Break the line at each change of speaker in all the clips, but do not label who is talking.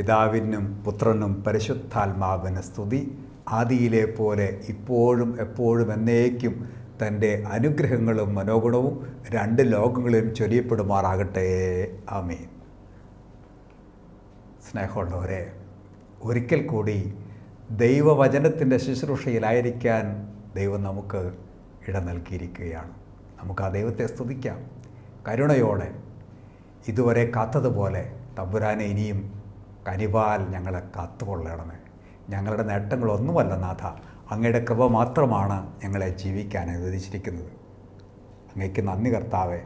പിതാവിനും പുത്രനും പരിശുദ്ധാത്മാവിന് സ്തുതി. ആദിയിലെ പോലെ ഇപ്പോഴും എപ്പോഴും എന്നേക്കും തന്റെ അനുഗ്രഹങ്ങളും മനോഗുണവും രണ്ട് ലോകങ്ങളിലും ചൊരിയപ്പെടുമാറാകട്ടെ. ആമീൻ. സ്നേഹമുള്ളവരെ ഒരിക്കൽ കൂടി ദൈവവചനത്തിന്റെ ശുശ്രൂഷയിലായിരിക്കാൻ ദൈവം നമുക്ക് ഇട നൽകിയിരിക്കുകയാണ്. നമുക്ക് ആ ദൈവത്തെ സ്തുതിക്കാം. കരുണയോടെ ഇതുവരെ കാത്തതുപോലെ തമ്പുരാനെ ഇനിയും കനിവാൽ ഞങ്ങളെ കാത്തുകൊള്ളണമേ. ഞങ്ങളുടെ നേട്ടങ്ങളൊന്നുമല്ല നാഥ. അങ്ങയുടെ കൃപ മാത്രമാണ് ഞങ്ങളെ ജീവിക്കാൻ അനുവദിച്ചിരിക്കുന്നത്. അങ്ങയ്ക്ക് നന്ദി കർത്താവെ.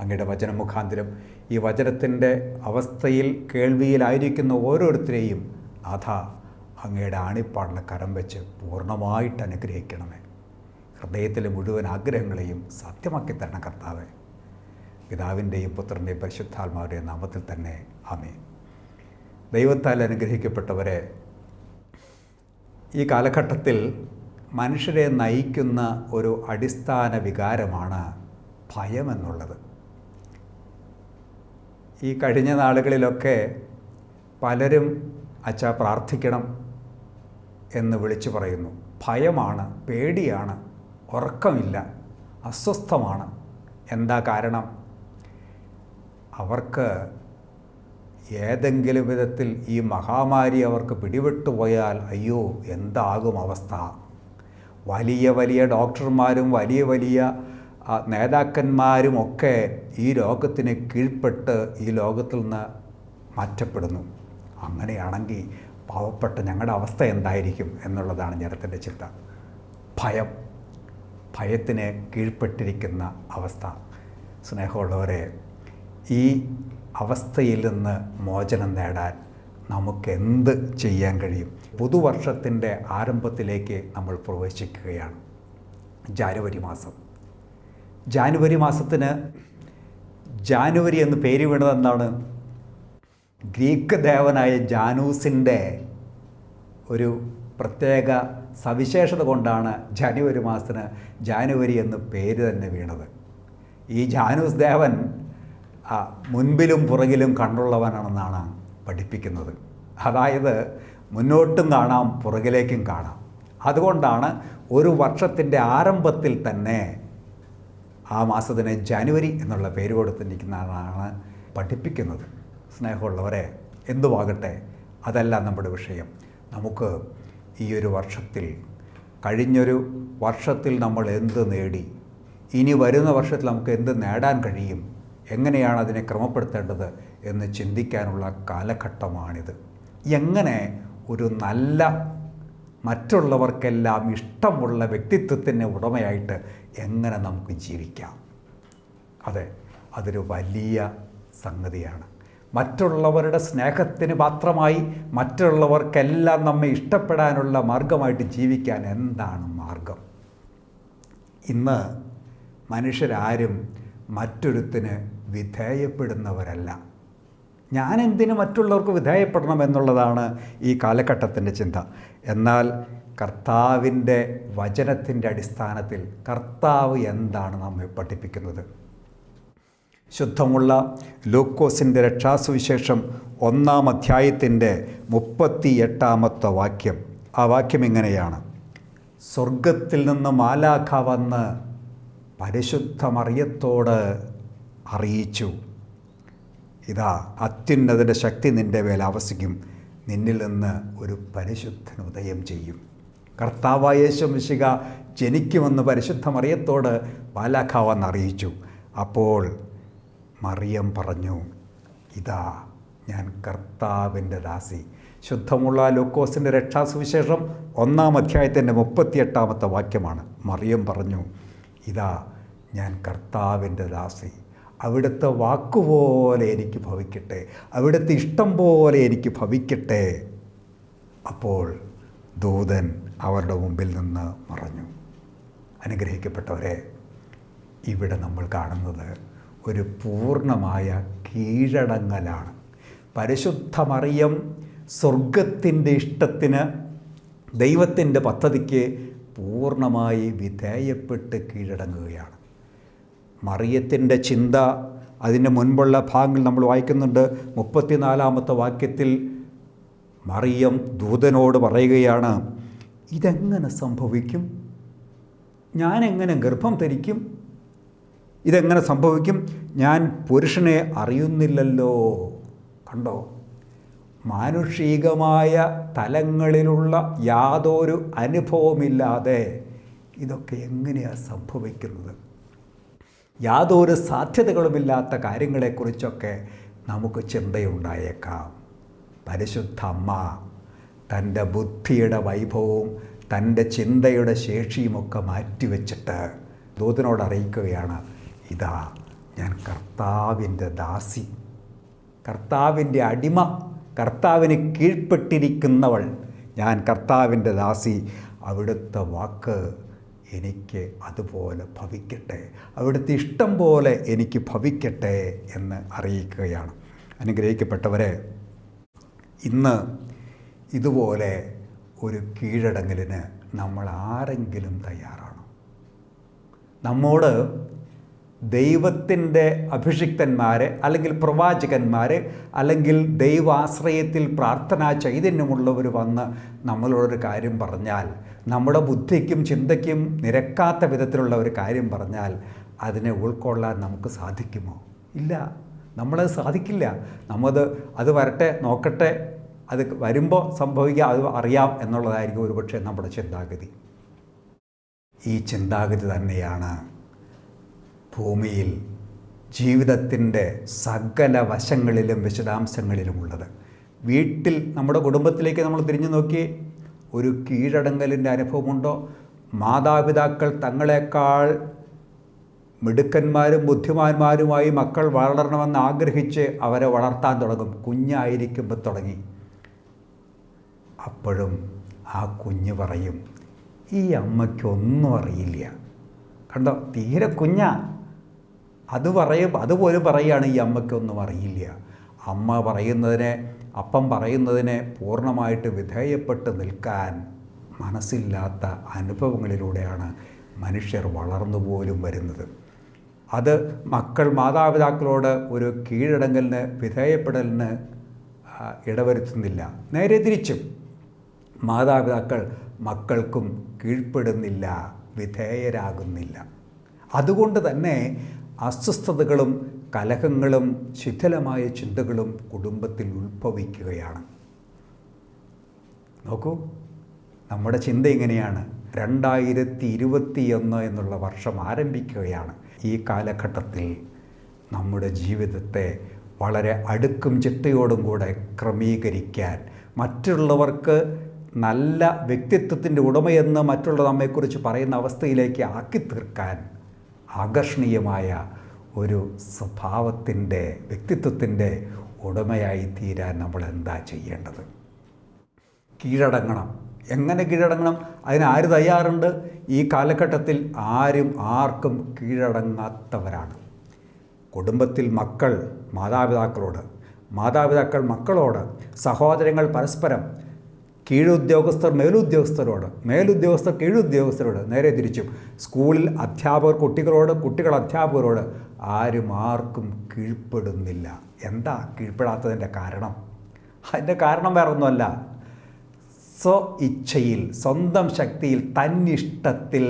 അങ്ങയുടെ വചന മുഖാന്തരം ഈ വചനത്തിന്റെ അവസ്ഥയിൽ കേൾവിയിലായിരിക്കുന്ന ഓരോരുത്തരെയും നാഥ അങ്ങയുടെ ആണിപ്പാടിലെ കരം വെച്ച് പൂർണമായിട്ട് അനുഗ്രഹിക്കണമേ. ഹൃദയത്തിലെ മുഴുവൻ ആഗ്രഹങ്ങളെയും സത്യമാക്കി തരണം കർത്താവെ. പിതാവിന്റെയും പുത്രന്റെയും പരിശുദ്ധാത്മാവുടെയും നാമത്തിൽ തന്നെ ആമേ ദൈവത്താൽ അനുഗ്രഹിക്കപ്പെട്ടവരെ ഈ കാലഘട്ടത്തിൽ മനുഷ്യരെ നയിക്കുന്ന ഒരു അടിസ്ഥാന വികാരമാണ് ഭയമെന്നുള്ളത് ഈ കഴിഞ്ഞ നാളുകളിലൊക്കെ പലരും അച്ഛ പ്രാർത്ഥിക്കണം എന്ന് വിളിച്ചു പറയുന്നു. ഭയമാണ് പേടിയാണ് ഉറക്കമില്ല അസ്വസ്ഥമാണ്. എന്താ കാരണം? അവർക്ക് ഏതെങ്കിലും വിധത്തിൽ ഈ മഹാമാരി അവർക്ക് പിടിവിട്ടുപോയാൽ അയ്യോ എന്താകും അവസ്ഥ. വലിയ വലിയ ഡോക്ടർമാരും വലിയ വലിയ നേതാക്കന്മാരും ഒക്കെ ഈ രോഗത്തിന് കീഴ്പ്പെട്ട് ഈ ലോകത്തിൽ നിന്ന് മാറ്റപ്പെടുന്നു. അങ്ങനെയാണെങ്കിൽ പാവപ്പെട്ട ഞങ്ങളുടെ അവസ്ഥ എന്തായിരിക്കും എന്നുള്ളതാണ് ജനത്തിന്റെ ചിന്ത. ഭയം. ഭയത്തിന് കീഴ്പ്പെട്ടിരിക്കുന്ന അവസ്ഥ. സ്നേഹമുള്ളവരെ ഈ അവസ്ഥയിൽ നിന്ന് മോചനം നേടാൻ നമുക്കെന്ത് ചെയ്യാൻ കഴിയും? പുതുവർഷത്തിന്റെ ആരംഭത്തിലേക്ക് നമ്മൾ പ്രവേശിക്കുകയാണ്. ജാനുവരി മാസം. ജാനുവരി മാസത്തിന് ജാനുവരി എന്ന് പേര് വീണത് എന്താണ് ഗ്രീക്ക് ദേവനായ ജാനൂസിന്റെ ഒരു പ്രത്യേക സവിശേഷത കൊണ്ടാണ് ജാനുവരി മാസത്തിന് ജാനുവരി എന്ന് പേര് തന്നെ വീണത്. ഈ ജാനൂസ് ദേവൻ മുൻപിലും പുറകിലും കണ്ടുള്ളവനാണെന്നാണ് പഠിപ്പിക്കുന്നത്. അതായത് മുന്നോട്ടും കാണാം പുറകിലേക്കും കാണാം. അതുകൊണ്ടാണ് ഒരു വർഷത്തിന്റെ ആരംഭത്തിൽ തന്നെ ആ മാസത്തിന് ജനുവരി എന്നുള്ള പേര് കൊടുത്തിരിക്കുന്നതാണ് പഠിപ്പിക്കുന്നത്. സ്നേഹമുള്ളവരെ എന്തുവാകട്ടെ അതല്ല നമ്മുടെ വിഷയം. നമുക്ക് ഈ ഒരു വർഷത്തിൽ കഴിഞ്ഞൊരു വർഷത്തിൽ നമ്മൾ എന്ത് നേടി ഇനി വരുന്ന വർഷത്തിൽ നമുക്ക് എന്ത് നേടാൻ കഴിയും എങ്ങനെയാണ് അതിനെ ക്രമപ്പെടുത്തേണ്ടത് എന്ന് ചിന്തിക്കാനുള്ള കാലഘട്ടമാണിത്. എങ്ങനെ ഒരു നല്ല മറ്റുള്ളവർക്കെല്ലാം ഇഷ്ടമുള്ള വ്യക്തിത്വത്തിന്റെ ഉടമയായിട്ട് എങ്ങനെ നമുക്ക് ജീവിക്കാം? അതെ അതൊരു വലിയ സംഗതിയാണ്. മറ്റുള്ളവരുടെ സ്നേഹത്തിന് മാത്രമായി മറ്റുള്ളവർക്കെല്ലാം നമ്മെ ഇഷ്ടപ്പെടാനുള്ള മാർഗമായിട്ട് ജീവിക്കാൻ എന്താണ് മാർഗം ഇന്ന് മനുഷ്യരാരും മറ്റൊരുത്തിന് വിധേയപ്പെടുന്നവരല്ല. ഞാൻ എന്തിന് മറ്റുള്ളവർക്ക് വിധേയപ്പെടണം എന്നുള്ളതാണ് ഈ കാലഘട്ടത്തിന്റെ ചിന്ത. എന്നാൽ കർത്താവിന്റെ വചനത്തിന്റെ അടിസ്ഥാനത്തിൽ കർത്താവ് എന്താണ് നമ്മെ പഠിപ്പിക്കുന്നത്? ശുദ്ധമുള്ള ലൂക്കോസിന്റെ രക്ഷാസുവിശേഷം ഒന്നാം അധ്യായത്തിന്റെ മുപ്പത്തി എട്ടാമത്തെ വാക്യം. ആ വാക്യം ഇങ്ങനെയാണ്. സ്വർഗത്തിൽ നിന്ന് മാലാഖ വന്ന് പരിശുദ്ധ മറിയത്തോട് അറിയിച്ചു. ഇതാ അത്യുന്നതിന്റെ ശക്തി നിന്റെ മേൽ ആവസിക്കും. നിന്നിൽ നിന്ന് ഒരു പരിശുദ്ധൻ ഉദയം ചെയ്യും. കർത്താവായ യേശുമിശിക ജനിക്കുമെന്ന് പരിശുദ്ധ മറിയത്തോട് ബാലാഖാവെന്ന് അറിയിച്ചു. അപ്പോൾ മറിയം പറഞ്ഞു ഇതാ ഞാൻ കർത്താവിന്റെ ദാസി. ശുദ്ധമുള്ള ലൂക്കോസിന്റെ രക്ഷാസുവിശേഷം ഒന്നാം അധ്യായത്തിന്റെ മുപ്പത്തിയെട്ടാമത്തെ വാക്യമാണ്. മറിയം പറഞ്ഞു ഇതാ ഞാൻ കർത്താവിന്റെ ദാസി. അവിടുത്തെ വാക്കുപോലെ എനിക്ക് ഭവിക്കട്ടെ. അവിടുത്തെ ഇഷ്ടം പോലെ എനിക്ക് ഭവിക്കട്ടെ. അപ്പോൾ ദൂതൻ അവരുടെ മുമ്പിൽ നിന്ന് മറഞ്ഞു. അനുഗ്രഹിക്കപ്പെട്ടവരെ ഇവിടെ നമ്മൾ കാണുന്നത് ഒരു പൂർണമായ കീഴടങ്ങലാണ്. പരിശുദ്ധ മറിയം സ്വർഗത്തിന്റെ ഇഷ്ടത്തിന് ദൈവത്തിന്റെ പദ്ധതിക്ക് പൂർണമായി വിധേയപ്പെട്ട് കീഴടങ്ങുകയാണ്. മറിയത്തിന്റെ ചിന്ത അതിന്റെ മുൻപുള്ള ഭാഗങ്ങൾ നമ്മൾ വായിക്കുന്നുണ്ട്. മുപ്പത്തിനാലാമത്തെ വാക്യത്തിൽ മറിയം ദൂതനോട് പറയുകയാണ് ഇതെങ്ങനെ സംഭവിക്കും? ഞാനെങ്ങനെ ഗർഭം ധരിക്കും? ഇതെങ്ങനെ സംഭവിക്കും? ഞാൻ പുരുഷനെ അറിയുന്നില്ലല്ലോ. കണ്ടോ? മാനുഷികമായ തലങ്ങളിലുള്ള യാതൊരു അനുഭവമില്ലാതെ ഇതൊക്കെ എങ്ങനെയാണ് സംഭവിക്കുന്നത്? യാതൊരു സാധ്യതകളുമില്ലാത്ത കാര്യങ്ങളെക്കുറിച്ചൊക്കെ നമുക്ക് ചിന്തയുണ്ടായേക്കാം. പരിശുദ്ധ അമ്മ തന്റെ ബുദ്ധിയുടെ വൈഭവവും തന്റെ ചിന്തയുടെ ശേഷിയുമൊക്കെ മാറ്റിവെച്ചിട്ട് ദൂതനോട് അറിയിക്കുകയാണ് ഇതാ ഞാൻ കർത്താവിന്റെ ദാസി. കർത്താവിന്റെ അടിമ കർത്താവിന് കീഴ്പ്പെട്ടിരിക്കുന്നവൾ. ഞാൻ കർത്താവിന്റെ ദാസി. അവിടുത്തെ വാക്ക് എനിക്ക് അതുപോലെ ഭവിക്കട്ടെ. അവിടുത്തെ ഇഷ്ടം പോലെ എനിക്ക് ഭവിക്കട്ടെ എന്ന് അറിയിക്കുകയാണ്. അനുഗ്രഹിക്കപ്പെട്ടവരെ ഇന്ന് ഇതുപോലെ ഒരു കീഴടങ്ങലിന് നമ്മൾ ആരെങ്കിലും തയ്യാറാണ്? നമ്മോട് ദൈവത്തിന്റെ അഭിഷിക്തന്മാരെ അല്ലെങ്കിൽ പ്രവാചകന്മാരെ അല്ലെങ്കിൽ ദൈവാശ്രയത്തിൽ പ്രാർത്ഥനാ ചൈതന്യമുള്ളവർ വന്ന് നമ്മളോടൊരു കാര്യം പറഞ്ഞാൽ നമ്മുടെ ബുദ്ധിക്കും ചിന്തയ്ക്കും നിരക്കാത്ത വിധത്തിലുള്ള ഒരു കാര്യം പറഞ്ഞാൽ അതിനെ ഉൾക്കൊള്ളാൻ നമുക്ക് സാധിക്കുമോ? ഇല്ല. നമ്മളത് സാധിക്കില്ല. നമ്മത് അത് വരട്ടെ നോക്കട്ടെ അത് വരുമ്പോൾ സംഭവിക്കുക അത് അറിയാം എന്നുള്ളതായിരിക്കും ഒരുപക്ഷെ നമ്മുടെ ചിന്താഗതി. ഈ ചിന്താഗതി തന്നെയാണ് ഭൂമിയിൽ ജീവിതത്തിന്റെ സകല വശങ്ങളിലും വിശദാംശങ്ങളിലുമുള്ളത് വീട്ടിൽ നമ്മുടെ കുടുംബത്തിലേക്ക് നമ്മൾ തിരിഞ്ഞു നോക്കി ഒരു കീഴടങ്ങലിന്റെ അനുഭവമുണ്ടോ? മാതാപിതാക്കൾ തങ്ങളെക്കാൾ മിടുക്കന്മാരും ബുദ്ധിമാന്മാരുമായി മക്കൾ വളരണമെന്ന് ആഗ്രഹിച്ച് അവരെ വളർത്താൻ തുടങ്ങും. കുഞ്ഞായിരിക്കുമ്പോൾ തുടങ്ങി. അപ്പോഴും ആ കുഞ്ഞ് പറയും ഈ അമ്മയ്ക്കൊന്നും അറിയില്ല. കണ്ടോ? തീരെ കുഞ്ഞാ. അത് പറയും അതുപോലും പറയുകയാണ് ഈ അമ്മയ്ക്കൊന്നും അറിയില്ല. അമ്മ പറയുന്നതിനെ അപ്പം പറയുന്നതിനെ പൂർണമായിട്ട് വിധേയപ്പെട്ട് നിൽക്കാൻ മനസ്സില്ലാത്ത അനുഭവങ്ങളിലൂടെയാണ് മനുഷ്യർ വളർന്നു പോലും വരുന്നത്. അത് മക്കൾ മാതാപിതാക്കളോട് ഒരു കീഴടങ്ങലിന് വിധേയപ്പെടലിന് ഇടവരുത്തുന്നില്ല. നേരെ തിരിച്ചും മാതാപിതാക്കൾ മക്കൾക്കും കീഴ്പ്പെടുന്നില്ല വിധേയരാകുന്നില്ല. അതുകൊണ്ട് തന്നെ അസ്വസ്ഥതകളും കലഹങ്ങളും ശിഥിലമായ ചിന്തകളും കുടുംബത്തിൽ ഉത്ഭവിക്കുകയാണ്. നോക്കൂ നമ്മുടെ ചിന്ത ഇങ്ങനെയാണ്. രണ്ടായിരത്തി ഇരുപത്തിയൊന്ന് എന്നുള്ള വർഷം ആരംഭിക്കുകയാണ്. ഈ കാലഘട്ടത്തിൽ നമ്മുടെ ജീവിതത്തെ വളരെ അടുക്കും ചിട്ടയോടും കൂടെ ക്രമീകരിക്കാൻ മറ്റുള്ളവർക്ക് നല്ല വ്യക്തിത്വത്തിന്റെ ഉടമയെന്ന് മറ്റുള്ള നമ്മെക്കുറിച്ച് പറയുന്ന അവസ്ഥയിലേക്ക് ആക്കി തീർക്കാൻ ആകർഷണീയമായ ഒരു സ്വഭാവത്തിന്റെ വ്യക്തിത്വത്തിന്റെ ഉടമയായി തീരാൻ നമ്മൾ എന്താ ചെയ്യേണ്ടത്? കീഴടങ്ങണം. എങ്ങനെ കീഴടങ്ങണം? അതിന് ആര് തയ്യാറുണ്ട്? ഈ കാലഘട്ടത്തിൽ ആരും ആർക്കും കീഴടങ്ങാത്തവരാണ്. കുടുംബത്തിൽ മക്കൾ മാതാപിതാക്കളോട് മാതാപിതാക്കൾ മക്കളോട് സഹോദരങ്ങൾ പരസ്പരം കീഴുദ്യോഗസ്ഥർ മേലുദ്യോഗസ്ഥരോട് മേലുദ്യോഗസ്ഥർ കീഴുദ്യോഗസ്ഥരോട് നേരെ തിരിച്ചും. സ്കൂളിൽ അധ്യാപകർ കുട്ടികളോട് കുട്ടികൾ അധ്യാപകരോട് ആരും ആർക്കും കീഴ്പ്പെടുന്നില്ല. എന്താ കീഴ്പ്പെടാത്തതിന്റെ കാരണം? അതിന്റെ കാരണം വേറെ ഒന്നുമല്ല സ്വ ഇച്ഛയിൽ സ്വന്തം ശക്തിയിൽ തന്നിഷ്ടത്തിൽ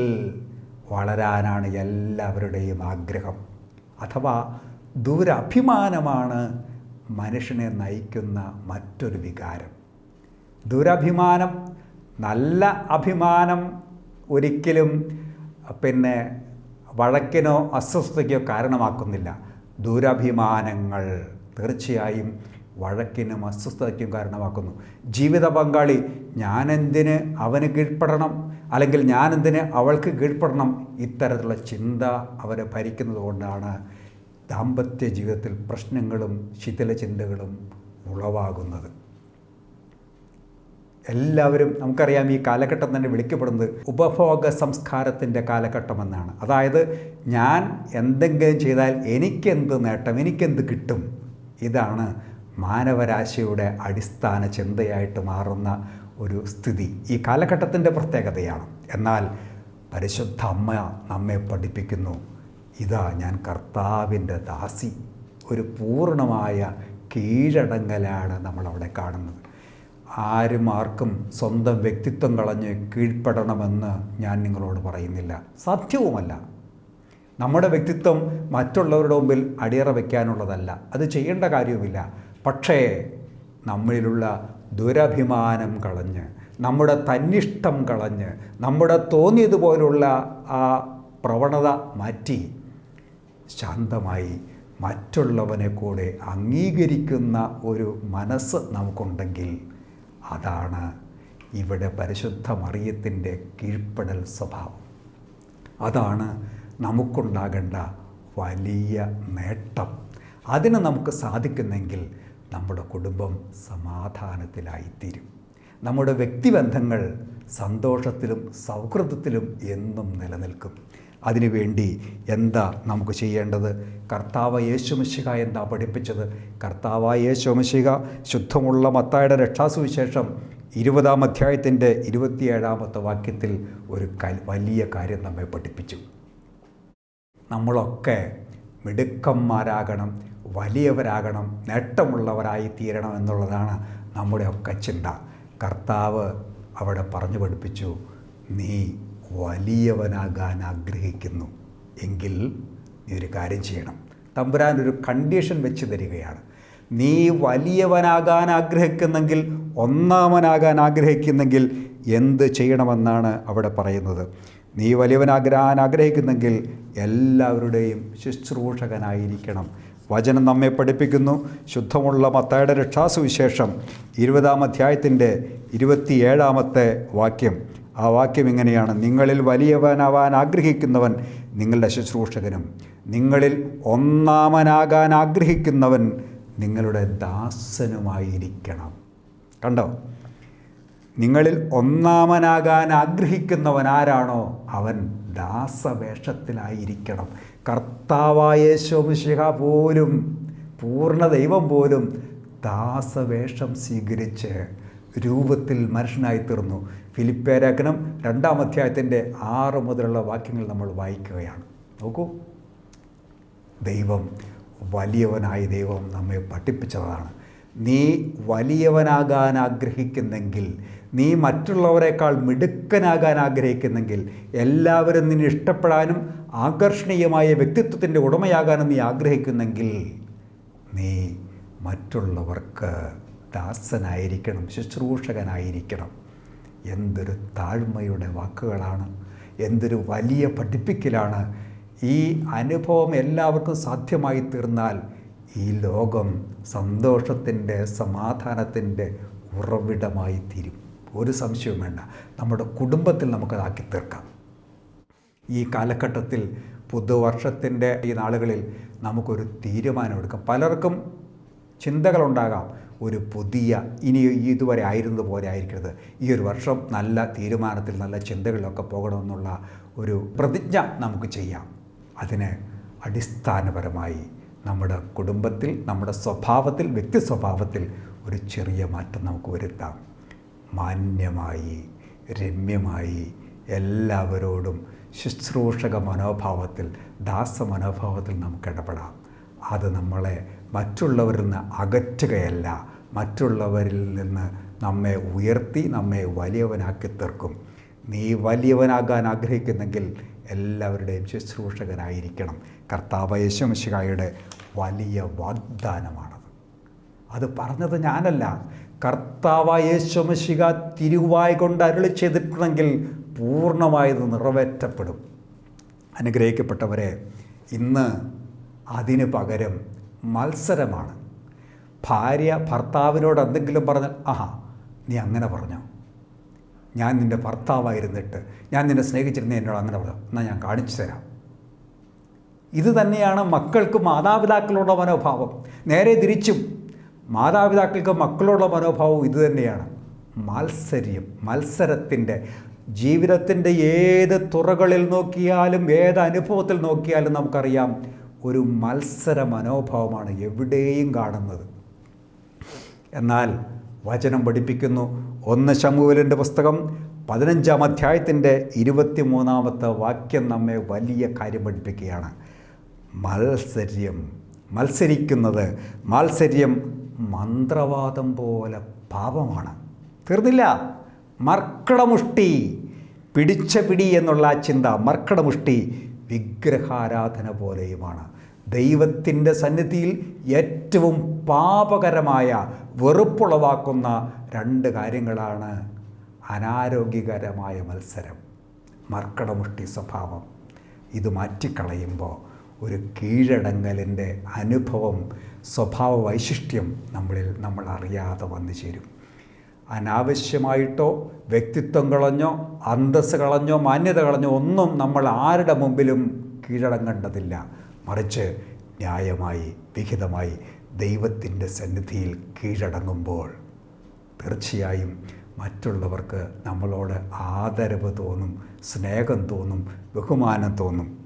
വളരാനാണ് എല്ലാവരുടെയും ആഗ്രഹം. അഥവാ ദുരഭിമാനമാണ് മനുഷ്യനെ നയിക്കുന്ന മറ്റൊരു വികാരം. ദുരഭിമാനം നല്ല അഭിമാനം ഒരിക്കലും പിന്നെ വഴക്കിനോ അസ്വസ്ഥതയ്ക്കോ കാരണമാക്കുന്നില്ല. ദുരഭിമാനങ്ങൾ തീർച്ചയായും വഴക്കിനും അസ്വസ്ഥതയ്ക്കും കാരണമാക്കുന്നു. ജീവിത പങ്കാളി ഞാനെന്തിന് അവന് കീഴ്പ്പെടണം? അല്ലെങ്കിൽ ഞാനെന്തിന് അവൾക്ക് കീഴ്പ്പെടണം? ഇത്തരത്തിലുള്ള ചിന്ത അവരെ ഭരിക്കുന്നതുകൊണ്ടാണ് ദാമ്പത്യ ജീവിതത്തിൽ പ്രശ്നങ്ങളും ശിഥില ചിന്തകളും ഉളവാകുന്നത്. എല്ലാവരും നമുക്കറിയാം ഈ കാലഘട്ടം തന്നെ വിളിക്കപ്പെടുന്നത് ഉപഭോഗ സംസ്കാരത്തിന്റെ കാലഘട്ടമെന്നാണ്. അതായത് ഞാൻ എന്തെങ്കിലും ചെയ്താൽ എനിക്കെന്ത് നേട്ടം എനിക്കെന്ത് കിട്ടും? ഇതാണ് മാനവരാശിയുടെ അടിസ്ഥാന ചിന്തയായിട്ട് മാറുന്ന ഒരു സ്ഥിതി. ഈ കാലഘട്ടത്തിന്റെ പ്രത്യേകതയാണ്. എന്നാൽ പരിശുദ്ധ അമ്മ നമ്മെ പഠിപ്പിക്കുന്നു. ഇതാ ഞാൻ കർത്താവിന്റെ ദാസി. ഒരു പൂർണമായ കീഴടങ്ങലാണ് നമ്മളവിടെ കാണുന്നത്. ആരും ആർക്കും സ്വന്തം വ്യക്തിത്വം കളഞ്ഞ് കീഴ്പ്പെടണമെന്ന് ഞാൻ നിങ്ങളോട് പറയുന്നില്ല. സത്യവുമല്ല. നമ്മുടെ വ്യക്തിത്വം മറ്റുള്ളവരുടെ മുമ്പിൽ അടിയറ വയ്ക്കാനുള്ളതല്ല അത് ചെയ്യേണ്ട കാര്യവുമില്ല. പക്ഷേ നമ്മളിലുള്ള ദുരഭിമാനം കളഞ്ഞ് നമ്മുടെ തന്നിഷ്ടം കളഞ്ഞ് നമ്മുടെ തോന്നിയതുപോലുള്ള ആ പ്രവണത മാറ്റി ശാന്തമായി മറ്റുള്ളവനെ കൂടെ അംഗീകരിക്കുന്ന ഒരു മനസ്സ് നമുക്കുണ്ടെങ്കിൽ അതാണ് ഇവിടെ പരിശുദ്ധ മറിയത്തിന്റെ കീഴ്പ്പെടൽ സ്വഭാവം. അതാണ് നമുക്കുണ്ടാകേണ്ട വലിയ നേട്ടം. അതിന് നമുക്ക് സാധിക്കുന്നെങ്കിൽ നമ്മുടെ കുടുംബം സമാധാനത്തിലായിത്തീരും. നമ്മുടെ വ്യക്തിബന്ധങ്ങൾ സന്തോഷത്തിലും സൗഹൃദത്തിലും എന്നും നിലനിൽക്കും. അതിനുവേണ്ടി എന്താ നമുക്ക് ചെയ്യേണ്ടത്? കർത്താവ് യേശുമിശിക എന്താ പഠിപ്പിച്ചത്? കർത്താവായ യേശുമിശിക ശുദ്ധമുള്ള മത്തായുടെ രക്ഷാസുവിശേഷം ഇരുപതാം അധ്യായത്തിന്റെ ഇരുപത്തിയേഴാമത്തെ വാക്യത്തിൽ ഒരു വലിയ കാര്യം നമ്മെ പഠിപ്പിച്ചു. നമ്മളൊക്കെ മിടുക്കന്മാരാകണം വലിയവരാകണം നേട്ടമുള്ളവരായി തീരണം എന്നുള്ളതാണ് നമ്മുടെ നമ്മുടെയൊക്കെ ചിന്ത. കർത്താവ് അവിടെ പറഞ്ഞു പഠിപ്പിച്ചു നീ വലിയവനാകാൻ ആഗ്രഹിക്കുന്നു. എങ്കിൽ നീ ഒരു കാര്യം ചെയ്യണം. തമ്പുരാൻ ഒരു കണ്ടീഷൻ വെച്ച് തരികയാണ്. നീ വലിയവനാകാൻ ആഗ്രഹിക്കുന്നെങ്കിൽ ഒന്നാമനാകാൻ ആഗ്രഹിക്കുന്നെങ്കിൽ എന്ത് ചെയ്യണമെന്നാണ് അവിടെ പറയുന്നത്. നീ വലിയവനാകാൻ ആഗ്രഹിക്കുന്നെങ്കിൽ എല്ലാവരുടെയും ശുശ്രൂഷകനായിരിക്കണം. വചനം നമ്മെ പഠിപ്പിക്കുന്നു. ശുദ്ധമുള്ള മത്തായുടെ രക്ഷാസുവിശേഷം ഇരുപതാം അധ്യായത്തിന്റെ ഇരുപത്തിയേഴാമത്തെ വാക്യം. ആ വാക്യം ഇങ്ങനെയാണ്. നിങ്ങളിൽ വലിയവനാവാൻ ആഗ്രഹിക്കുന്നവൻ നിങ്ങളുടെ ശുശ്രൂഷകനും. നിങ്ങളിൽ ഒന്നാമനാകാൻ ആഗ്രഹിക്കുന്നവൻ നിങ്ങളുടെ ദാസനുമായിരിക്കണം. കണ്ടോ? നിങ്ങളിൽ ഒന്നാമനാകാൻ ആഗ്രഹിക്കുന്നവൻ ആരാണോ? അവൻ ദാസവേഷത്തിലായിരിക്കണം. കർത്താവായ ശോമിശിഹ പോലും പൂർണ ദൈവം പോലും ദാസവേഷം സ്വീകരിച്ച് രൂപത്തിൽ മനുഷ്യനായി തീർന്നു ഫിലിപ്പേരാക്കനം രണ്ടാം അധ്യായത്തിന്റെ ആറ് മുതലുള്ള വാക്യങ്ങൾ നമ്മൾ വായിക്കുകയാണ്. നോക്കൂ. ദൈവം വലിയവനായ ദൈവം നമ്മെ പഠിപ്പിച്ചതാണ്. നീ വലിയവനാകാൻ ആഗ്രഹിക്കുന്നെങ്കിൽ നീ മറ്റുള്ളവരെക്കാൾ മിടുക്കനാകാൻ ആഗ്രഹിക്കുന്നെങ്കിൽ എല്ലാവരും നിന്നെ ഇഷ്ടപ്പെടാനും ആകർഷണീയമായ വ്യക്തിത്വത്തിന്റെ ഉടമയാകാനും നീ ആഗ്രഹിക്കുന്നെങ്കിൽ നീ മറ്റുള്ളവർക്ക് ദാസനായിരിക്കണം ശുശ്രൂഷകനായിരിക്കണം. എന്തൊരു താഴ്മയുടെ വാക്കുകളാണ് എന്തൊരു വലിയ പഠിപ്പിക്കലാണ്. ഈ അനുഭവം എല്ലാവർക്കും സാധ്യമായി തീർന്നാൽ ഈ ലോകം സന്തോഷത്തിന്റെ സമാധാനത്തിന്റെ ഉറവിടമായി തീരും. ഒരു സംശയവും വേണ്ട നമ്മുടെ കുടുംബത്തിൽ നമുക്കതാക്കി തീർക്കാം. ഈ കാലഘട്ടത്തിൽ പുതുവർഷത്തിന്റെ ഈ നാളുകളിൽ നമുക്കൊരു തീരുമാനമെടുക്കാം. പലർക്കും ചിന്തകളുണ്ടാകാം. ഒരു പുതിയ ഇനി ഇതുവരെ ആയിരുന്നത് പോലെ ആയിരിക്കരുത്. ഈ ഒരു വർഷം നല്ല തീരുമാനത്തിൽ നല്ല ചിന്തകളിലൊക്കെ പോകണമെന്നുള്ള ഒരു പ്രതിജ്ഞ നമുക്ക് ചെയ്യാം. അതിന് അടിസ്ഥാനപരമായി നമ്മുടെ കുടുംബത്തിൽ നമ്മുടെ സ്വഭാവത്തിൽ വ്യക്തി സ്വഭാവത്തിൽ ഒരു ചെറിയ മാറ്റം നമുക്ക് വരുത്താം. മാന്യമായി രമ്യമായി എല്ലാവരോടും ശുശ്രൂഷക മനോഭാവത്തിൽ ദാസ മനോഭാവത്തിൽ നമുക്ക് ഇടപെടാം. അത് നമ്മളെ മറ്റുള്ളവരിൽ നിന്ന് അകറ്റുകയല്ല. മറ്റുള്ളവരിൽ നിന്ന് നമ്മെ ഉയർത്തി നമ്മെ വലിയവനാക്കി തീർക്കും. നീ വലിയവനാകാൻ ആഗ്രഹിക്കുന്നെങ്കിൽ എല്ലാവരുടെയും ശുശ്രൂഷകനായിരിക്കണം. കർത്താവ് യേശുമിശികായുടെ വലിയ വാഗ്ദാനമാണത്. അത് പറഞ്ഞത് ഞാനല്ല. കർത്താവ് യേശുമിശിക തിരുവായി കൊണ്ട് അരുളി ചെയ്തിട്ടുണ്ടെങ്കിൽ പൂർണമായത് നിറവേറ്റപ്പെടും. അനുഗ്രഹിക്കപ്പെട്ടവരെ ഇന്ന് അതിന് പകരം മത്സരമാണ്. ഭാര്യ ഭർത്താവിനോട് എന്തെങ്കിലും പറഞ്ഞാൽ ആഹാ നീ അങ്ങനെ പറഞ്ഞോ. ഞാൻ നിന്റെ ഭർത്താവായിരുന്നിട്ട് ഞാൻ നിന്നെ സ്നേഹിച്ചിരുന്ന എന്നോട് അങ്ങനെ പറഞ്ഞു. എന്നാൽ ഞാൻ കാണിച്ചു തരാം. ഇത് തന്നെയാണ് മക്കൾക്ക് മാതാപിതാക്കളുടെ മനോഭാവം. നേരെ തിരിച്ചും മാതാപിതാക്കൾക്ക് മക്കളുടെ മനോഭാവം ഇത് തന്നെയാണ്. മാത്സര്യം മത്സരത്തിന്റെ ജീവിതത്തിന്റെ ഏത് തുറകളിൽ നോക്കിയാലും ഏത് അനുഭവത്തിൽ നോക്കിയാലും നമുക്കറിയാം ഒരു മത്സര മനോഭാവമാണ് എവിടെയും കാണുന്നത്. എന്നാൽ വചനം പഠിപ്പിക്കുന്നു. ഒന്ന് ശമുവലിന്റെ പുസ്തകം പതിനഞ്ചാം അധ്യായത്തിന്റെ ഇരുപത്തി മൂന്നാമത്തെ വാക്യം നമ്മെ വലിയ കാര്യം പഠിപ്പിക്കുകയാണ്. മത്സര്യം മത്സരിക്കുന്നത് മത്സര്യം മന്ത്രവാദം പോലെ പാപമാണ്. തീർന്നില്ല. മർക്കടമുഷ്ടി പിടിച്ച പിടി എന്നുള്ള ചിന്ത മർക്കടമുഷ്ടി വിഗ്രഹാരാധന പോലെയുമാണ്. ദൈവത്തിന്റെ സന്നിധിയിൽ ഏറ്റവും പാപകരമായ വെറുപ്പുളവാക്കുന്ന രണ്ട് കാര്യങ്ങളാണ് അനാരോഗ്യകരമായ മത്സരം മർക്കടമുഷ്ടി സ്വഭാവം. ഇത് മാറ്റിക്കളയുമ്പോൾ ഒരു കീഴടങ്ങലിന്റെ അനുഭവം സ്വഭാവ വൈശിഷ്ട്യം നമ്മളിൽ നമ്മൾ അറിയാതെ വന്നു ചേരും. അനാവശ്യമായിട്ടോ വ്യക്തിത്വം കളഞ്ഞോ അന്തസ് കളഞ്ഞോ മാന്യത കളഞ്ഞോ ഒന്നും നമ്മൾ ആരുടെ മുമ്പിലും കീഴടങ്ങേണ്ടതില്ല. മറിച്ച് ന്യായമായി വിഹിതമായി ദൈവത്തിന്റെ സന്നിധിയിൽ കീഴടങ്ങുമ്പോൾ തീർച്ചയായും മറ്റുള്ളവർക്ക് നമ്മളോട് ആദരവ് തോന്നും സ്നേഹം തോന്നും ബഹുമാനം തോന്നും.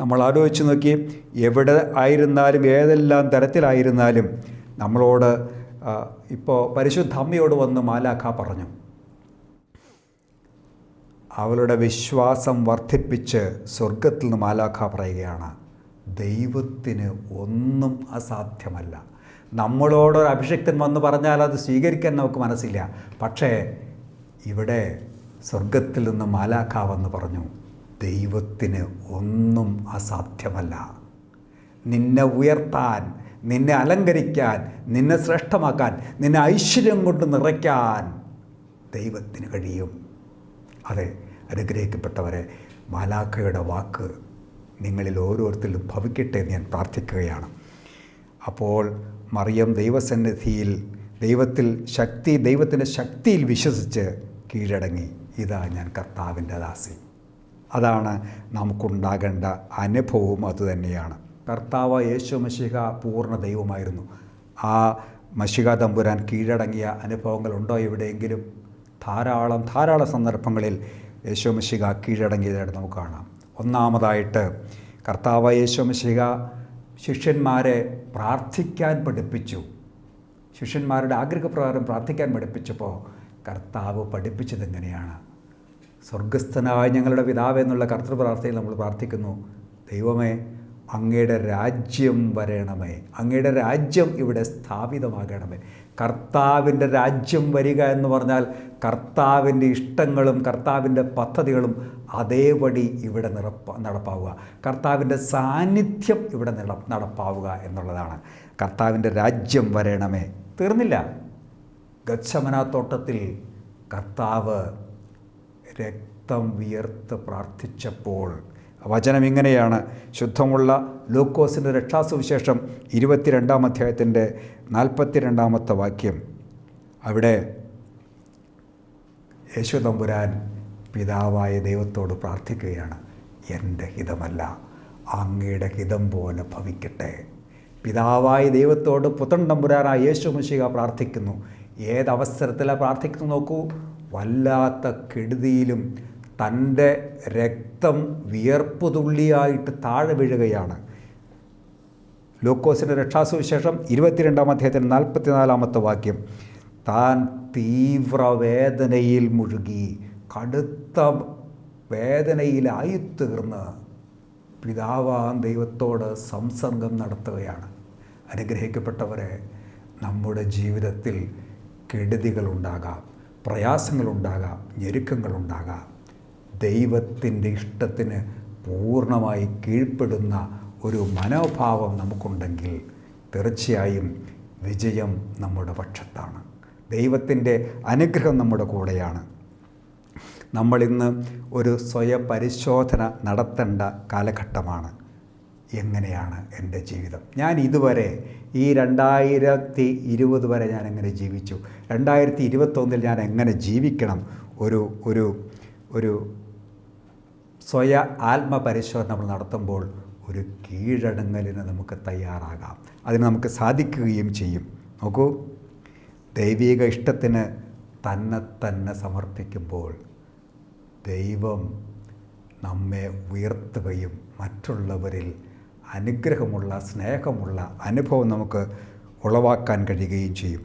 നമ്മൾ ആലോചിച്ച് നോക്കി എവിടെ ആയിരുന്നാലും ഏതെല്ലാം തരത്തിലായിരുന്നാലും നമ്മളോട് ഇപ്പോൾ പരിശുദ്ധ അമ്മയോട് വന്ന് മാലാഖ പറഞ്ഞു. അവളുടെ വിശ്വാസം വർദ്ധിപ്പിച്ച് സ്വർഗത്തിൽ നിന്ന് മാലാഖ പറയുകയാണ് ദൈവത്തിന് ഒന്നും അസാധ്യമല്ല. നമ്മളോടൊരു അഭിഷക്തൻ വന്ന് പറഞ്ഞാൽ അത് സ്വീകരിക്കാൻ നമുക്ക് മനസ്സില്ല. പക്ഷേ ഇവിടെ സ്വർഗത്തിൽ നിന്ന് മാലാഖ വന്ന് പറഞ്ഞു ദൈവത്തിന് ഒന്നും അസാധ്യമല്ല. നിന്നെ ഉയർത്താൻ നിന്നെ അലങ്കരിക്കാൻ നിന്നെ ശ്രേഷ്ഠമാക്കാൻ നിന്നെ ഐശ്വര്യം കൊണ്ട് നിറയ്ക്കാൻ ദൈവത്തിന് കഴിയും. അതെ അനുഗ്രഹിക്കപ്പെട്ടവരെ മാലാഖയുടെ വാക്ക് നിങ്ങളിൽ ഓരോരുത്തരിലും ഭവിക്കട്ടെ എന്ന് ഞാൻ പ്രാർത്ഥിക്കുകയാണ്. അപ്പോൾ മറിയം ദൈവസന്നിധിയിൽ ദൈവത്തിൽ ശക്തി ദൈവത്തിന്റെ ശക്തിയിൽ വിശ്വസിച്ച് കീഴടങ്ങി. ഇതാ ഞാൻ കർത്താവിന്റെ ദാസി. അതാണ് നമുക്കുണ്ടാകേണ്ട അനുഭവവും അതുതന്നെയാണ് കർത്താവ് യേശു മഷിക പൂർണ ദൈവമായിരുന്നു. ആ മഷിക തമ്പുരാൻ കീഴടങ്ങിയ അനുഭവങ്ങളുണ്ടോ എവിടെയെങ്കിലും? ധാരാളം ധാരാളം സന്ദർഭങ്ങളിൽ യേശു മഷിക കീഴടങ്ങിയതായിട്ട് നമുക്ക് കാണാം. ഒന്നാമതായിട്ട് കർത്താവ് യേശു മഷിക ശിഷ്യന്മാരെ പ്രാർത്ഥിക്കാൻ പഠിപ്പിച്ചു. ശിഷ്യന്മാരുടെ ആഗ്രഹപ്രകാരം പ്രാർത്ഥിക്കാൻ പഠിപ്പിച്ചപ്പോൾ കർത്താവ് പഠിപ്പിച്ചത് എങ്ങനെയാണ് സ്വർഗസ്ഥനായ ഞങ്ങളുടെ പിതാവ് എന്നുള്ള കർത്തൃപ്രാർത്ഥനയിൽ നമ്മൾ പ്രാർത്ഥിക്കുന്നു ദൈവമേ അങ്ങയുടെ രാജ്യം വരണമേ അങ്ങയുടെ രാജ്യം ഇവിടെ സ്ഥാപിതമാകണമേ. കർത്താവിന്റെ രാജ്യം വരിക എന്ന് പറഞ്ഞാൽ കർത്താവിന്റെ ഇഷ്ടങ്ങളും കർത്താവിന്റെ പദ്ധതികളും അതേപടി ഇവിടെ നിറപ്പ നടപ്പാവുക. കർത്താവിന്റെ സാന്നിധ്യം ഇവിടെ നട നടപ്പാവുക എന്നുള്ളതാണ്. കർത്താവിന്റെ രാജ്യം വരണമേ. തീർന്നില്ല. ഗച്ഛമനാത്തോട്ടത്തിൽ കർത്താവ് രക്തം വിയർത്ത് പ്രാർത്ഥിച്ചപ്പോൾ. വചനം ഇങ്ങനെയാണ്. ശുദ്ധമുള്ള ലൂക്കോസിന്റെ രക്ഷാസുവിശേഷം ഇരുപത്തിരണ്ടാം അധ്യായത്തിന്റെ നാൽപ്പത്തിരണ്ടാമത്തെ വാക്യം. അവിടെ യേശുതമ്പുരാൻ പിതാവായ ദൈവത്തോട് പ്രാർത്ഥിക്കുകയാണ് എന്റെ ഹിതമല്ല അങ്ങയുടെ ഹിതം പോലെ ഭവിക്കട്ടെ. പിതാവായ ദൈവത്തോട് പുത്രൻ തമ്പുരാനായ യേശു മുശിക പ്രാർത്ഥിക്കുന്നു. ഏതവസരത്തിലാണ് പ്രാർത്ഥിക്കുന്നു നോക്കൂ? വല്ലാത്ത കെടുതിയിലും തന്റെ രക്തം വിയർപ്പ് തുള്ളിയായിട്ട് താഴെ വീഴുകയാണ്. ലൂക്കോസിന്റെ രക്ഷാസുവിശേഷം ഇരുപത്തിരണ്ടാം അധ്യായത്തിന് നാൽപ്പത്തിനാലാമത്തെ വാക്യം താൻ തീവ്രവേദനയിൽ മുഴുകി കടുത്ത വേദനയിലായി തീർന്ന് പിതാവാൻ ദൈവത്തോട് സംസർഗം നടത്തുകയാണ്. അനുഗ്രഹിക്കപ്പെട്ടവരെ നമ്മുടെ ജീവിതത്തിൽ കെടുതികളുണ്ടാകാം പ്രയാസങ്ങളുണ്ടാകാം ഞെരുക്കങ്ങളുണ്ടാകാം. ദൈവത്തിന്റെ ഇഷ്ടത്തിന് പൂർണമായി കീഴ്പ്പെടുന്ന ഒരു മനോഭാവം നമുക്കുണ്ടെങ്കിൽ തീർച്ചയായും വിജയം നമ്മുടെ പക്ഷത്താണ്. ദൈവത്തിന്റെ അനുഗ്രഹം നമ്മുടെ കൂടെയാണ്. നമ്മളിന്ന് ഒരു സ്വയപരിശോധന നടത്തേണ്ട കാലഘട്ടമാണ്. എങ്ങനെയാണ് എന്റെ ജീവിതം? ഞാൻ ഇതുവരെ ഈ രണ്ടായിരത്തി ഇരുപത് വരെ ഞാൻ എങ്ങനെ ജീവിച്ചു? രണ്ടായിരത്തി ഇരുപത്തൊന്നിൽ ഞാൻ എങ്ങനെ ജീവിക്കണം? ഒരു ഒരു ഒരു സ്വയ ആത്മപരിശോധന നമ്മൾ നടത്തുമ്പോൾ ഒരു കീഴടങ്ങലിന് നമുക്ക് തയ്യാറാകാം. അതിന് നമുക്ക് സാധിക്കുകയും ചെയ്യും. നോക്കൂ ദൈവിക ഇഷ്ടത്തിന് തന്നെ തന്നെ സമർപ്പിക്കുമ്പോൾ ദൈവം നമ്മെ ഉയർത്തുകയും മറ്റുള്ളവരിൽ അനുഗ്രഹമുള്ള സ്നേഹമുള്ള അനുഭവം നമുക്ക് ഉളവാക്കാൻ കഴിയുകയും ചെയ്യും.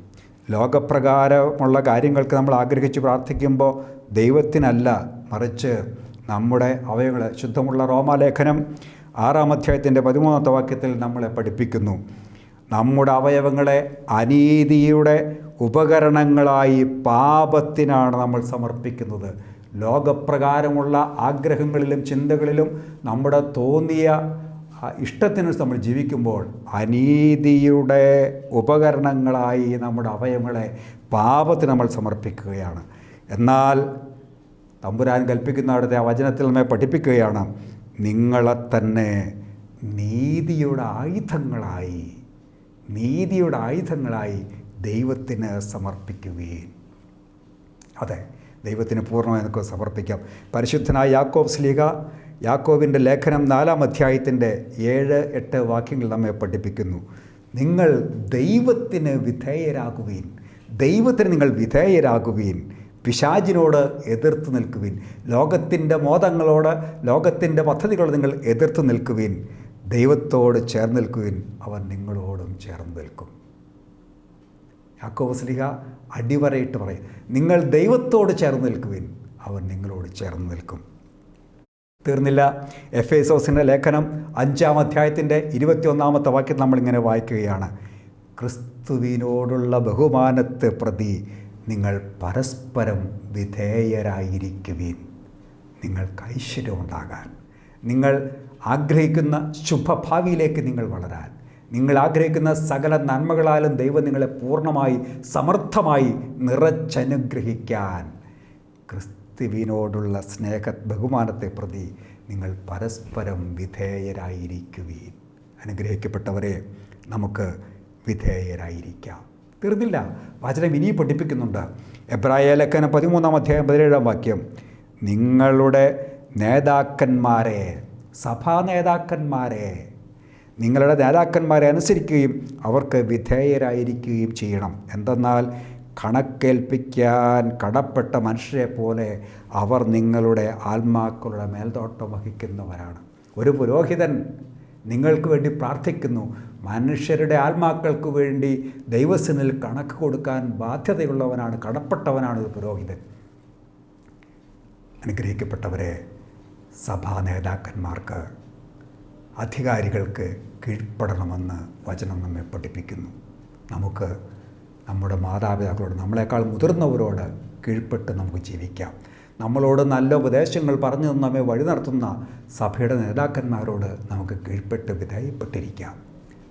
ലോകപ്രകാരമുള്ള കാര്യങ്ങൾക്ക് നമ്മൾ ആഗ്രഹിച്ച് പ്രാർത്ഥിക്കുമ്പോൾ ദൈവത്തിനല്ല മറിച്ച് നമ്മുടെ അവയവങ്ങൾ ശുദ്ധമുള്ള റോമാലേഖനം ആറാം അധ്യായത്തിന്റെ പതിമൂന്നാമത്തെ വാക്യത്തിൽ നമ്മളെ പഠിപ്പിക്കുന്നു. നമ്മുടെ അവയവങ്ങളെ അനീതിയുടെ ഉപകരണങ്ങളായി പാപത്തിനാണ് നമ്മൾ സമർപ്പിക്കുന്നത്. ലോകപ്രകാരമുള്ള ആഗ്രഹങ്ങളിലും ചിന്തകളിലും നമ്മുടെ തോന്നിയ ഇഷ്ടത്തിന് നമ്മൾ ജീവിക്കുമ്പോൾ അനീതിയുടെ ഉപകരണങ്ങളായി നമ്മുടെ അവയവങ്ങളെ പാപത്തിന് നമ്മൾ സമർപ്പിക്കുകയാണ്. എന്നാൽ തമ്പുരാൻ കൽപ്പിക്കുന്ന അവിടുത്തെ ആ വചനത്തിൽ നമ്മെ പഠിപ്പിക്കുകയാണ് നിങ്ങളെ തന്നെ നീതിയുടെ ആയുധങ്ങളായി നീതിയുടെ ആയുധങ്ങളായി ദൈവത്തിന് സമർപ്പിക്കുകയും. അതെ ദൈവത്തിന് പൂർണമായി നമുക്ക് സമർപ്പിക്കാം. പരിശുദ്ധനായ യാക്കോബ് സ്ലീഗ യാക്കോബിന്റെ ലേഖനം നാലാം അധ്യായത്തിന്റെ ഏഴ് എട്ട് വാക്യങ്ങൾ നമ്മെ പഠിപ്പിക്കുന്നു. നിങ്ങൾ ദൈവത്തിന് വിധേയരാകുവീൻ. ദൈവത്തിന് നിങ്ങൾ വിധേയരാകുവീൻ. പിശാജിനോട് എതിർത്ത് നിൽക്കുവിൻ. ലോകത്തിന്റെ മോദങ്ങളോട് ലോകത്തിന്റെ പദ്ധതികളോട് നിങ്ങൾ എതിർത്ത് നിൽക്കുവിൻ. ദൈവത്തോട് ചേർന്ന് നിൽക്കുവിൻ. അവൻ നിങ്ങളോടും ചേർന്ന് നിൽക്കും. യാക്കോബസ്ലിഹ അടിവരയിട്ട് പറയും നിങ്ങൾ ദൈവത്തോട് ചേർന്ന് നിൽക്കുവിൻ അവൻ നിങ്ങളോട് ചേർന്ന് നിൽക്കും. തീർന്നില്ല. എഫ് എ സോസിന്റെ ലേഖനം അഞ്ചാം അധ്യായത്തിന്റെ ഇരുപത്തിയൊന്നാമത്തെ വാക്യം നമ്മളിങ്ങനെ വായിക്കുകയാണ്. ക്രിസ്തുവിനോടുള്ള ബഹുമാനത്തെ പ്രതി നിങ്ങൾ പരസ്പരം വിധേയരായിരിക്കുവിൻ. നിങ്ങൾക്ക് ഐശ്വര്യമുണ്ടാകാൻ. നിങ്ങൾ ആഗ്രഹിക്കുന്ന ശുഭഭാവിയിലേക്ക് നിങ്ങൾ വളരാൻ. നിങ്ങൾ ആഗ്രഹിക്കുന്ന സകല നന്മകളാലും ദൈവം നിങ്ങളെ പൂർണമായി സമർത്ഥമായി നിറച്ചനുഗ്രഹിക്കാൻ ക്രിസ്തുവിനോടുള്ള സ്നേഹ ബഹുമാനത്തെ പ്രതി നിങ്ങൾ പരസ്പരം വിധേയരായിരിക്കുവീൻ. അനുഗ്രഹിക്കപ്പെട്ടവരെ നമുക്ക് വിധേയരായിരിക്കാം. തീർന്നില്ല. വചനം ഇനിയും പഠിപ്പിക്കുന്നുണ്ട്. എബ്രായ ലേഖനം പതിമൂന്നാം അധ്യായം പതിനേഴാം വാക്യം നിങ്ങളുടെ നേതാക്കന്മാരെ സഭാ നേതാക്കന്മാരെ നിങ്ങളുടെ നേതാക്കന്മാരെ അനുസരിക്കുകയും അവർക്ക് വിധേയരായിരിക്കുകയും ചെയ്യണം. എന്തെന്നാൽ കണക്കേൽപ്പിക്കാൻ കടപ്പെട്ട മനുഷ്യരെ പോലെ അവർ നിങ്ങളുടെ ആത്മാക്കളുടെ മേൽതോട്ടം വഹിക്കുന്നവരാണ്. ഒരു പുരോഹിതൻ നിങ്ങൾക്ക് വേണ്ടി പ്രാർത്ഥിക്കുന്നു. മനുഷ്യരുടെ ആത്മാക്കൾക്ക് വേണ്ടി ദൈവസനിൽ കണക്ക് കൊടുക്കാൻ ബാധ്യതയുള്ളവനാണ് കടപ്പെട്ടവനാണ് ഒരു പുരോഹിതൻ. അനുഗ്രഹിക്കപ്പെട്ടവരെ സഭാ നേതാക്കന്മാർക്ക് അധികാരികൾക്ക് കീഴ്പ്പെടണമെന്ന് വചനം നമ്മെ പഠിപ്പിക്കുന്നു. നമുക്ക് നമ്മുടെ മാതാപിതാക്കളോട് നമ്മളെക്കാൾ മുതിർന്നവരോട് കീഴ്പ്പെട്ട് നമുക്ക് ജീവിക്കാം. നമ്മളോട് നല്ല ഉപദേശങ്ങൾ പറഞ്ഞു നമ്മെ വഴി നടത്തുന്ന സഭയുടെ നേതാക്കന്മാരോട് നമുക്ക് കീഴ്പ്പെട്ട് വിധേയപ്പെട്ടിരിക്കാം.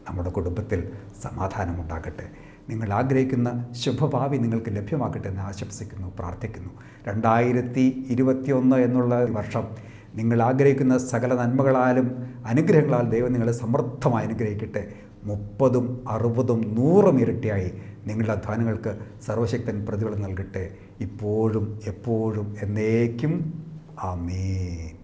നമ്മുടെ കുടുംബത്തിൽ സമാധാനമുണ്ടാകട്ടെ നിങ്ങൾ ആഗ്രഹിക്കുന്ന ശുഭഭാവി നിങ്ങൾക്ക് ലഭ്യമാക്കട്ടെ എന്ന് ആശംസിക്കുന്നു പ്രാർത്ഥിക്കുന്നു. രണ്ടായിരത്തി ഇരുപത്തിയൊന്ന് എന്നുള്ള വർഷം നിങ്ങൾ ആഗ്രഹിക്കുന്ന സകല നന്മകളാലും അനുഗ്രഹങ്ങളാൽ ദൈവം നിങ്ങളെ സമൃദ്ധമായി അനുഗ്രഹിക്കട്ടെ. മുപ്പതും അറുപതും നൂറും ഇരട്ടിയായി നിങ്ങളുടെ അധ്വാനങ്ങൾക്ക് സർവശക്തൻ പ്രതിഫലം നൽകട്ടെ. ഇപ്പോഴും എപ്പോഴും എന്നേക്കും ആമേൻ.